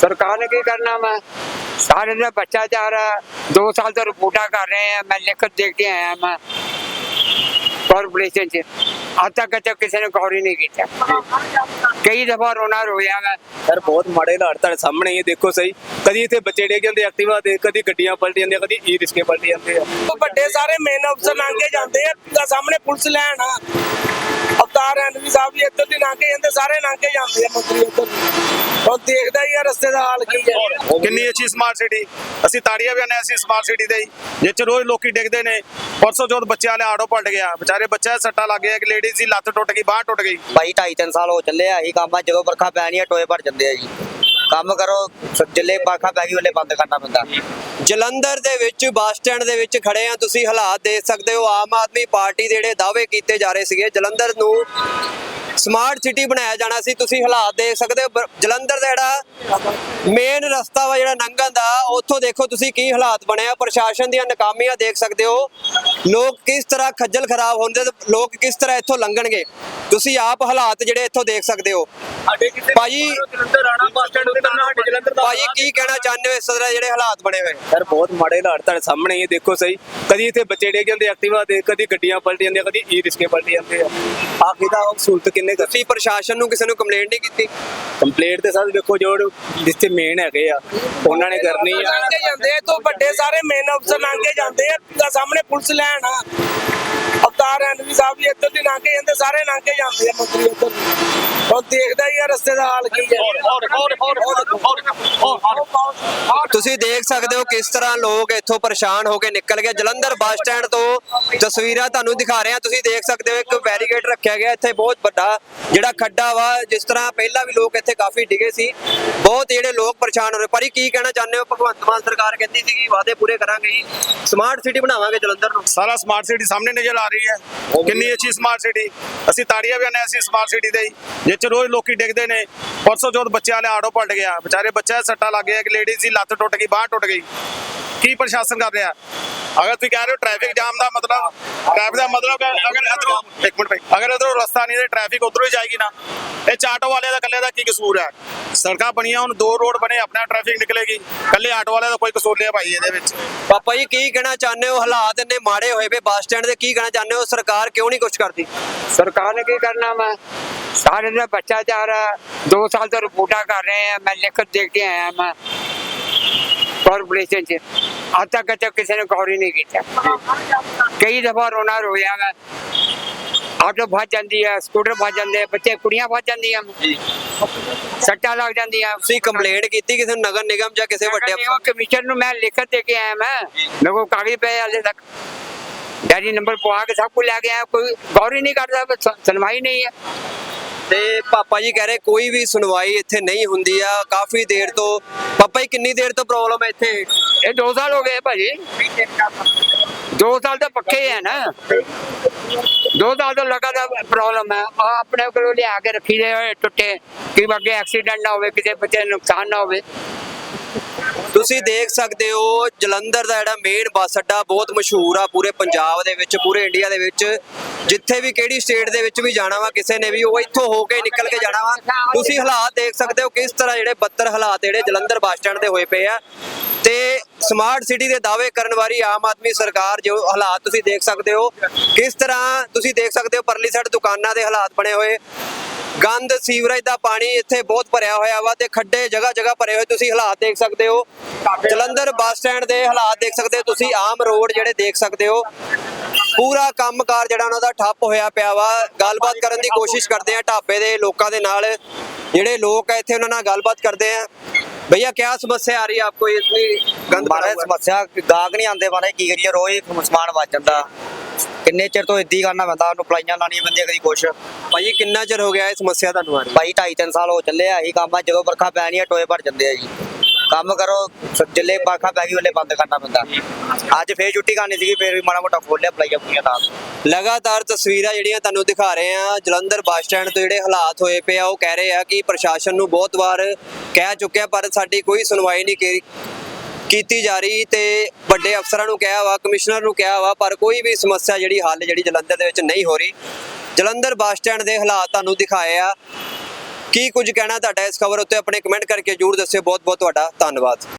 ਸਰਕਾਰ ਨੇ ਕੀ ਕਰਨਾ ਮੈਂ ਸਾਰੇ ਦਾ ਬੱਚਾ ਚਾਰ ਦੋ ਸਾਲ ਤੋਂ ਰਿਪੋਰਟਾਂ ਕਰ ਰਹੇ ਆ। ਮੈਂ ਲਿਖ ਦੇ ਕੇ ਆਇਆ ਮੈਂ ਕਾਰਪੋਰੇਸ਼ਨ ਚ। ਅੱਜ ਤੱਕ ਤਾਂ ਕਿਸੇ ਨੇ ਗੌਰ ਹੀ ਨਹੀਂ ਕੀਤਾ। ਕਈ ਦਫਾ ਰੋਣਾ ਰੋਇਆ ਮੈਂ ਸਰ ਬਹੁਤ ਮਾੜੇ ਹਾਲਾਤ ਤੁਹਾਡੇ ਸਾਹਮਣੇ ਹੀ ਹੈ, ਦੇਖੋ ਸਹੀ। ਕਦੀ ਇੱਥੇ ਬੱਚੇ ਡੇ ਜਾਂਦੇ ਐਕਟਿਵਾ ਦੇ ਕਦੀ ਗੱਡੀਆਂ ਪਲਟ ਜਾਂਦੀਆਂ ਕਦੀ ਈ ਰਿਸਕੇ ਪਲਟ ਜਾਂਦੇ ਆ। ਵੱਡੇ ਸਾਰੇ ਮੇਨ ਅਫਸਰ ਲੰਘ ਕੇ ਜਾਂਦੇ ਆ। ਸਾਹਮਣੇ ਪੁਲਿਸ ਲੈਣ ਆ। ਅਵਤਾਰ ਐਨਵੀ ਸਾਹਿਬ ਵੀ ਇੱਧਰ ਦੀ ਲੰਘ ਕੇ ਜਾਂਦੇ ਸਾਰੇ ਲੰਘ ਕੇ ਜਾਂਦੇ ਆ ਮੰਤਰੀ ਇੱਧਰ ਹੁਣ ਦੇਖਦਾ ਹੀ ਆ ਰਸਤੇ ਦਾ ਹਾਲ ਕੀ ਹੈ। ਕਿੰਨੀ ਅੱਛੀ ਸਮਾਰਟ ਸਿਟੀ ਅਸੀਂ ਤਾੜੀਆਂ ਵੀ ਆਨੇ ਅਸੀਂ ਸਮਾਰਟ ਸਿਟੀ ਦੇ ਚ ਰੋਜ਼ ਲੋਕੀ ਡਿੱਗਦੇ ਨੇ। ਪਰਸੋਂ ਜੋਦ ਬੱਚਿਆਂ ਵਾਲੇ ਆਟੋ ਪਲਟ ਗਿਆ ਵਿਚਾਰੇ ਬੱਚਾ ਸੱਟਾਂ ਲੱਗ ਗਿਆ ਇੱਕ ਲੇਡੀਜ਼ ਦੀ ਲੱਤ ਟੁੱਟ ਗਈ ਬਾਹ ਟੁੱਟ ਗਈ। ਭਾਈ ਢਾਈ ਤਿੰਨ ਸਾਲ ਹੋ ਚੱਲੇ ਆ ਇਹੀ ਕੰਮ ਆ ਜਦੋਂ ਵਰਖਾ ਪੈਣੀ ਆ ਟੋਏ ਭਰ ਜਾਂਦੇ ਆ ਜੀ। ਕੰਮ ਕਰੋ ਜਿੱਲੇ ਵਰਖਾ ਪੈ ਗਈ ਉਹਲੇ ਬੰਦ ਕਰਨਾ ਪੈਂਦਾ। ਜਲੰਧਰ ਦੇ ਵਿੱਚ ਬੱਸ ਸਟੈਂਡ ਦੇ ਵਿੱਚ ਖੜੇ ਆ ਤੁਸੀਂ ਹਾਲਾਤ ਦੇਖ ਸਕਦੇ ਹੋ ਆਮ ਆਦਮੀ ਪਾਰਟੀ ਦੇ ਜਿਹੜੇ ਦਾਅਵੇ ਕੀਤੇ ਜਾ ਰਹੇ ਸੀਗੇ। ਜਲੰਧਰ ਨੂੰ ਸਮਾਰਟ ਸਿਟੀ ਬਣਾਇਆ ਜਾਣਾ ਸੀ ਤੁਸੀਂ ਹਾਲਾਤ ਦੇਖ ਸਕਦੇ ਹੋ। ਜਲੰਧਰ ਦਾ ਜਿਹੜਾ ਮੇਨ ਰਸਤਾ ਵਾ ਜਿਹੜਾ ਲੰਘਣ ਦਾ ਉੱਥੋਂ ਦੇਖੋ ਤੁਸੀਂ ਕੀ ਹਾਲਾਤ ਬਣਿਆ ਪ੍ਰਸ਼ਾਸਨ ਦੀਆਂ ਨਾਕਾਮੀਆਂ ਦੇਖ ਸਕਦੇ ਹੋ। ਲੋਕ ਕਿਸ ਤਰ੍ਹਾਂ ਖੱਜਲ ਖਰਾਬ ਹੁੰਦੇ ਤੇ ਲੋਕ ਕਿਸ ਤਰ੍ਹਾਂ ਇੱਥੋਂ ਲੰਘਣਗੇ। ਤੁਸੀਂ ਆਪ ਹਾਲਾਤ ਜਿਹੜੇ ਇੱਥੋਂ ਦੇਖ ਸਕਦੇ ਹੋ। ਭਾਜੀ ਜਲੰਧਰ ਆਣਾ ਬੱਸ ਸਟੈਂਡ ਦਾ ਭਾਜੀ ਕੀ ਕਹਿਣਾ ਚਾਹੁੰਦੇ ਹੋ ਇਸ ਤਰ੍ਹਾਂ ਜਿਹੜੇ ਹਾਲਾਤ ਬਣੇ ਹੋਏ? ਸਰ ਬਹੁਤ ਮਾੜੇ ਹਾਲਾਤ ਤੁਹਾਡੇ ਸਾਹਮਣੇ ਹੀ ਦੇਖੋ ਸਹੀ। ਕਦੀ ਇੱਥੇ ਬੱਚੇ ਡੇ ਜਾਂਦੇ ਐਕਟਿਵਾ ਦੇ ਕਦੀ ਗੱਡੀਆਂ ਪਲਟ ਜਾਂਦੀਆਂ ਕਦੀ ਈ ਰਿਸਕੇ ਪਲਟ ਜਾਂਦੇ ਆ। ਆ ਕਿਦਾ ਸਹੂਲਤ ਕਿੰਨੇ ਕਰ ਤੁਸੀਂ ਪ੍ਰਸ਼ਾਸਨ ਨੂੰ ਕਿਸੇ ਨੂੰ ਕੰਪਲੇਂਟ ਨਹੀਂ ਕੀਤੀ? ਕੰਪਲੀਟ ਤੇ ਸਰ ਦੇਖੋ ਜੋ ਜਿੱਥੇ ਮੇਨ ਹੈਗੇ ਆ ਉਹਨਾਂ ਨੇ ਕਰਨੀ ਆ। ਲੰਘ ਜਾਂਦੇ ਆ ਤੋਂ ਵੱਡੇ ਸਾਰੇ ਮੇਨ ਅਫਸਰ ਲੰਘ ਜਾਂਦੇ ਆ ਤਾਂ ਸਾਹਮਣੇ ਪੁਲਿਸ ਲੈਣ ਆ। ਅਵਤਾਰ ਐਨਵੀ ਸਾਹਿਬ ਵੀ ਇੱਧਰ ਦੀ ਲੰਘ ਜਾਂਦੇ ਸਾਰੇ ਲੰਘ ਕੇ ਜਾਂਦੇ ਆ ਮੰਤਰੀ ਇੱਧਰ ਹੁਣ ਦੇਖਦਾ ਹੀ ਆ ਰਸਤੇ ਦਾ ਹਾਲ ਕੀ ਹੈ। ਤੁਸੀਂ ਦੇਖ ਸਕਦੇ ਹੋ ਕਿਸ ਤਰ੍ਹਾਂ ਲੋਕ ਇੱਥੋਂ ਪਰੇਸ਼ਾਨ ਹੋ ਕੇ ਨਿਕਲ ਗਏ। ਜਲੰਧਰ ਬੱਸ ਸਟੈਂਡ ਤੋਂ ਤਸਵੀਰਾਂ ਤੁਹਾਨੂੰ ਦਿਖਾ ਰਹੇ। ਹਾਂ ਤੁਸੀਂ ਦੇਖ ਸਕਦੇ ਹੋ ਇੱਕ ਬੈਰੀਕੇਡ ਰੱਖਿਆ ਗਿਆ। ਇੱਥੇ ਬਹੁਤ ਵੱਡਾ ਜਿਹੜਾ ਖੱਡਾ ਵਾ ਜਿਸ ਤਰ੍ਹਾਂ ਪਹਿਲਾਂ ਵੀ ਲੋਕ ਇੱਥੇ ਕਾਫੀ ਡਿਗੇ ਸੀ। ਬਹੁਤ ਜਿਹੜੇ ਲੋਕ ਪਰੇਸ਼ਾਨ ਹੋ ਰਹੇ। ਪਰ ਇਹ ਕੀ ਕਹਿਣਾ ਚਾਹੁੰਦੇ ਹੋ? ਭਗਵੰਤ ਮਾਨ ਸਰਕਾਰ ਕਹਿੰਦੀ ਸੀ ਵਾਅਦੇ ਪੂਰੇ ਕਰਾਂਗੇ ਸਮਾਰਟ ਸਿਟੀ ਬਣਾਵਾਂਗੇ ਜਲੰਧਰ ਨੂੰ। ਸਾਰਾ ਸਮਾਰਟ ਸਿਟੀ ਸਾਹਮਣੇ ਨਜ਼ਰ ਆ ਰਹੀ ਹੈ। ਕਿੰਨੀ ਅੱਛੀ ਸਮਾਰਟ ਸਿਟੀ ਅਸੀਂ ਤਾੜੀਆਂ ਵੀ ਆਨੇ ਅਸੀਂ ਸਮਾਰਟ ਸਿਟੀ ਦੇ ਹੀ, ਰੋਜ਼ ਲੋਕੀ ਡਿੱਗਦੇ ਨੇ। ਪਰਸੋਂ ਜੋਦ ਬੱਚਿਆਂ ਵਾਲੇ ਆਟੋ ਪਲਟ ਗਿਆ। ਵਿਚਾਰੇ ਬੱਚਾ ਸੱਟਾਂ ਲੱਗ ਗਿਆ ਇੱਕ ਲੇਡੀਜ਼ ਦੀ ਲੱਤ ਟੁੱਟ ਗਈ ਬਾਹ ਟੁੱਟ ਗਈ। ਕੀ ਪ੍ਰਸ਼ਾਸਨ ਕਰ ਰਿਹਾ? ਅਗਰ ਤੁਸੀਂ ਕਹਿ ਰਹੇ ਹੋ ਟ੍ਰੈਫਿਕ ਜਾਮ ਦਾ ਮਤਲਬ ਟ੍ਰੈਫਿਕ ਦਾ ਮਤਲਬ ਹੈ ਅਗਰ ਇਧਰੋਂ ਇੱਕ ਮਿੰਟ ਭਾਈ ਅਗਰ ਇਧਰੋਂ ਰਸਤਾ ਨਹੀਂ ਤੇ ਟ੍ਰੈਫਿਕ ਉਧਰੋਂ ਹੀ ਜਾਏਗੀ ਨਾ ਇਹ ਚਾਟੋ ਵਾਲਿਆਂ ਦਾ ਇਕੱਲੇ ਦਾ ਕੀ ਕਸੂਰ ਹੈ? ਸੜਕਾਂ ਬਣੀਆਂ ਹੁਣ ਦੋ ਰੋਡ ਬਣੇ ਆਪਣਾ ਟ੍ਰੈਫਿਕ ਨਿਕਲੇਗੀ। ਇਕੱਲੇ ਆਟੋ ਵਾਲਿਆਂ ਦਾ ਕੋਈ ਕਸੂਰ ਨਹੀਂ ਹੈ ਭਾਈ ਇਹਦੇ ਵਿੱਚ। ਪਾਪਾ ਜੀ ਕੀ ਕਹਿਣਾ ਚਾਹੁੰਦੇ ਹੋ? ਹਾਲਾਤ ਇੰਨੇ ਮਾੜੇ ਹੋਏ ਵੇ ਬੱਸ ਸਟੈਂਡ ਦੇ ਕੀ ਕਹਿਣਾ ਚਾਹੁੰਦੇ ਹੋ? ਸਰਕਾਰ ਕਿਉਂ ਨਹੀਂ ਕੁਝ ਕਰਦੀ? ਸਰਕਾਰ ਨੇ ਕੀ ਕਰਨਾ ਮੈਂ ਸਾਰੇ ਦਾ ਬੱਚਾ ਚਾਰ ਦੋ ਸਾਲ ਤੋਂ ਰਿਪੋਰਟਾਂ ਕਰ ਰਹੇ ਆ ਮੈਂ ਲਿਖ ਦੇ ਕੇ ਆਇਆ ਮੈਂ ਕਾਰਪੋਰੇਸ਼ਨ ਚ ਅੱਜ ਤੱਕ ਤਾਂ ਕਿਸੇ ਨੇ ਗੌਰ ਹੀ ਨਹੀਂ ਕੀਤਾ ਕਈ ਦਫਾ ਰੋਣਾ ਰੋਇਆ ਮੈਂ ਆਟੋ ਫਸ ਜਾਂਦੀ ਹੈ ਸਕੂਟਰ ਫਸ ਜਾਂਦੇ ਆ, ਬੱਚੇ ਕੁੜੀਆਂ ਫਸ ਜਾਂਦੀਆਂ ਸੱਟਾਂ ਲੱਗ ਜਾਂਦੀਆਂ ਤੁਸੀਂ ਕੰਪਲੇਂਟ ਕੀਤੀ ਕਿਸੇ ਨਗਰ ਨਿਗਮ ਜਾਂ ਕਿਸੇ ਵੱਡੇ ਕਮਿਸ਼ਨ ਨੂੰ ਮੈਂ ਲਿਖ ਦੇ ਕੇ ਆਇਆ ਮੈਂ। ਮੇਰੇ ਕੋਲ ਕਾਗਜ਼ ਪਏ ਹਾਲੇ ਤੱਕ। ਡੈਡੀ ਨੰਬਰ ਪਵਾ ਕੇ ਸਭ ਕੁਝ ਲੈ ਕੇ ਆਇਆ ਕੋਈ ਗੌਰ ਹੀ ਨਹੀਂ ਕਰਦਾ ਸੁਣਵਾਈ ਨਹੀਂ ਹੈ। ਤੇ ਪਾਪਾ ਜੀ ਕਹਿ ਰਹੇ ਕੋਈ ਵੀ ਸੁਣਵਾਈ ਇੱਥੇ ਨਹੀਂ ਹੁੰਦੀ ਆ। ਕਾਫੀ ਦੇਰ ਤੋਂ ਪਾਪਾ ਜੀ, ਕਿੰਨੀ ਦੇਰ ਤੋਂ ਪ੍ਰੋਬਲਮ ਹੈ ਇੱਥੇ? ਇਹ 2 ਸਾਲ ਹੋ ਗਏ ਭਾਜੀ। 2 ਸਾਲ ਤਾਂ ਪੱਕੇ ਹੈ ਨਾ। 2 ਸਾਲ ਤੋਂ ਲਗਾਤਾਰ ਪ੍ਰੋਬਲਮ ਹੈ ਆ ਆਪਣੇ ਕੋਲ ਲਿਆ ਕੇ ਰੱਖੀ ਦੇ ਹੋਏ ਟੁੱਟੇ। ਕਿ ਅੱਗੇ ਐਕਸੀਡੈਂਟ ਨਾ ਹੋਵੇ, ਕਿਸੇ ਬੱਚੇ ਨੂੰ ਨੁਕਸਾਨ ਨਾ ਹੋਵੇ। ਤੁਸੀਂ ਦੇਖ ਸਕਦੇ ਹੋ, ਜਲੰਧਰ ਦਾ ਜਿਹੜਾ ਮੇਨ ਬੱਸ ਅੱਡਾ ਬਹੁਤ ਮਸ਼ਹੂਰ ਆ ਪੂਰੇ ਪੰਜਾਬ ਦੇ ਵਿੱਚ, ਪੂਰੇ ਇੰਡੀਆ ਦੇ ਵਿੱਚ। ਜਿੱਥੇ ਵੀ ਕਿਹੜੀ ਸਟੇਟ ਦੇ ਵਿੱਚ ਵੀ ਜਾਣਾ ਵਾ, ਕਿਸੇ ਨੇ ਵੀ ਉਹ ਇੱਥੋਂ ਹੋ ਕੇ ਨਿਕਲ ਕੇ ਜਾਣਾ ਵਾ। ਤੁਸੀਂ ਹਾਲਾਤ ਦੇਖ ਸਕਦੇ ਹੋ ਕਿਸ ਤਰ੍ਹਾਂ ਜਿਹੜੇ ਬੱਤਰ ਹਾਲਾਤ ਜਿਹੜੇ ਜਲੰਧਰ ਬੱਸ ਸਟੈਂਡ ਦੇ ਹੋਏ ਪਏ ਆ। ਤੇ ਸਮਾਰਟ ਸਿਟੀ ਦੇ ਦਾਅਵੇ ਕਰਨ ਵਾਲੀ ਆਮ ਆਦਮੀ ਸਰਕਾਰ ਜੋ ਹਾਲਾਤ ਤੁਸੀਂ ਦੇਖ ਸਕਦੇ ਹੋ, ਕਿਸ ਤਰ੍ਹਾਂ ਤੁਸੀਂ ਦੇਖ ਸਕਦੇ ਹੋ ਪਰਲੀ ਸਾਈਡ ਦੁਕਾਨਾਂ ਦੇ ਹਾਲਾਤ ਬਣੇ ਹੋਏ। ਗੰਦ ਸੀਵਰੇਜ ਦਾ ਪਾਣੀ ਇੱਥੇ ਬਹੁਤ ਭਰਿਆ ਹੋਇਆ ਵਾ ਤੇ ਖੱਡੇ ਜਗ੍ਹਾ ਜਗ੍ਹਾ ਭਰੇ ਹੋਏ ਤੁਸੀਂ ਹਾਲਾਤ ਦੇਖ ਸਕਦੇ ਹੋ। ਜਲੰਧਰ ਬੱਸ ਸਟੈਂਡ ਦੇ ਹਾਲਾਤ ਦੇਖ ਸਕਦੇ ਹੋ, ਤੁਸੀਂ ਆਮ ਰੋਡ ਜਿਹੜੇ ਦੇਖ ਸਕਦੇ ਹੋ। ਪੂਰਾ ਕੰਮਕਾਰ ਜਿਹੜਾ ਉਹਨਾਂ ਦਾ ਠੱਪ ਹੋਇਆ ਪਿਆ ਵਾ। ਗੱਲਬਾਤ ਕਰਨ ਦੀ ਕੋਸ਼ਿਸ਼ ਕਰਦੇ ਆ ਢਾਬੇ ਦੇ ਲੋਕਾਂ ਦੇ ਨਾਲ। ਜਿਹੜੇ ਲੋਕ ਆ ਇੱਥੇ ਉਹਨਾਂ ਨਾਲ ਗੱਲਬਾਤ ਕਰਦੇ ਆ। ਭਈਆ ਕੀ ਸਮੱਸਿਆ ਆ ਰਹੀ ਹੈ ਆਪਕੋ ਇਤਨੀ ਗੰਦ ਮਾਰੇ ਸਮੱਸਿਆ ਗਾਹਕ ਨਹੀਂ ਆਉਂਦੇ ਮਾਰੇ, ਕੀ ਕਰੀਏ? ਰੋਜ਼ ਹੀ ਸਮਾਨ ਵੱਜ ਜਾਂਦਾ। ਕਿੰਨੇ ਚਿਰ ਤੋਂ ਇੱਦੀ ਕਰਨਾ ਪੈਂਦਾ? ਉਹਨੂੰ ਪਲਾਈਆਂ ਲਾਣੀਆਂ ਪੈਂਦੀਆਂ ਕਦੀ ਕੁਛ। ਭਾਈ ਕਿੰਨਾ ਚਿਰ ਹੋ ਗਿਆ ਇਹ ਸਮੱਸਿਆ ਤੁਹਾਨੂੰ ਆ ਰਹੀ? ਭਾਈ ਢਾਈ ਤਿੰਨ ਸਾਲ ਹੋ ਚੱਲੇ ਆ। ਇਹੀ ਕੰਮ ਆ ਜਦੋਂ ਵਰਖਾ ਪੈਣੀ ਆ ਟੋਏ ਭਰ ਜਾਂਦੇ ਆ ਜੀ। ਕੰਮ ਕਰੋ ਜਿੱਲੇ ਵਰਖਾ ਪੈ ਗਈ ਉਹਲੇ ਬੰਦ ਕਰਨਾ ਪੈਂਦਾ। ਅੱਜ ਫੇਰ ਛੁੱਟੀ ਕਰਨੀ ਸੀਗੀ ਫੇਰ ਵੀ ਮਾੜਾ ਮੋਟਾ ਖੋਲਿਆ ਪਲਾਈਆਂ ਪੂਰੀਆਂ ਤਾਂ ਲਗਾਤਾਰ ਤਸਵੀਰਾਂ ਜਿਹੜੀਆਂ ਤੁਹਾਨੂੰ ਦਿਖਾ ਰਹੇ ਆ ਜਲੰਧਰ ਬੱਸ ਸਟੈਂਡ ਤੋਂ ਜਿਹੜੇ ਹਾਲਾਤ ਹੋਏ ਪਏ ਆ ਉਹ ਕਹਿ ਰਹੇ ਆ ਕਿ ਪ੍ਰਸ਼ਾਸਨ ਨੂੰ ਬਹੁਤ ਵਾਰ ਕਹਿ ਚੁੱਕਿਆ ਪਰ ਸਾਡੀ ਕੋਈ ਸੁਣਵਾਈ ਨਹੀਂ ਕੀਤੀ ਜਾ ਰਹੀ ਤੇ ਵੱਡੇ ਅਫਸਰਾਂ ਨੂੰ ਕਿਹਾ ਵਾ, ਕਮਿਸ਼ਨਰ ਨੂੰ ਕਿਹਾ ਵਾ, ਪਰ ਕੋਈ ਵੀ ਸਮੱਸਿਆ ਜਿਹੜੀ ਹੱਲ ਜਿਹੜੀ ਜਲੰਧਰ ਦੇ ਵਿੱਚ ਨਹੀਂ ਹੋ ਰਹੀ। ਜਲੰਧਰ ਬੱਸ ਸਟੈਂਡ ਦੇ ਹਾਲਾਤ ਤੁਹਾਨੂੰ ਦਿਖਾਏ ਆ। ਕੀ ਕੁਝ ਕਹਿਣਾ ਤੁਹਾਡਾ ਇਸ ਖਬਰ ਉੱਤੇ, ਆਪਣੇ ਕਮੈਂਟ ਕਰਕੇ ਜਰੂਰ ਦੱਸਿਓ। ਬਹੁਤ ਬਹੁਤ ਤੁਹਾਡਾ ਧੰਨਵਾਦ।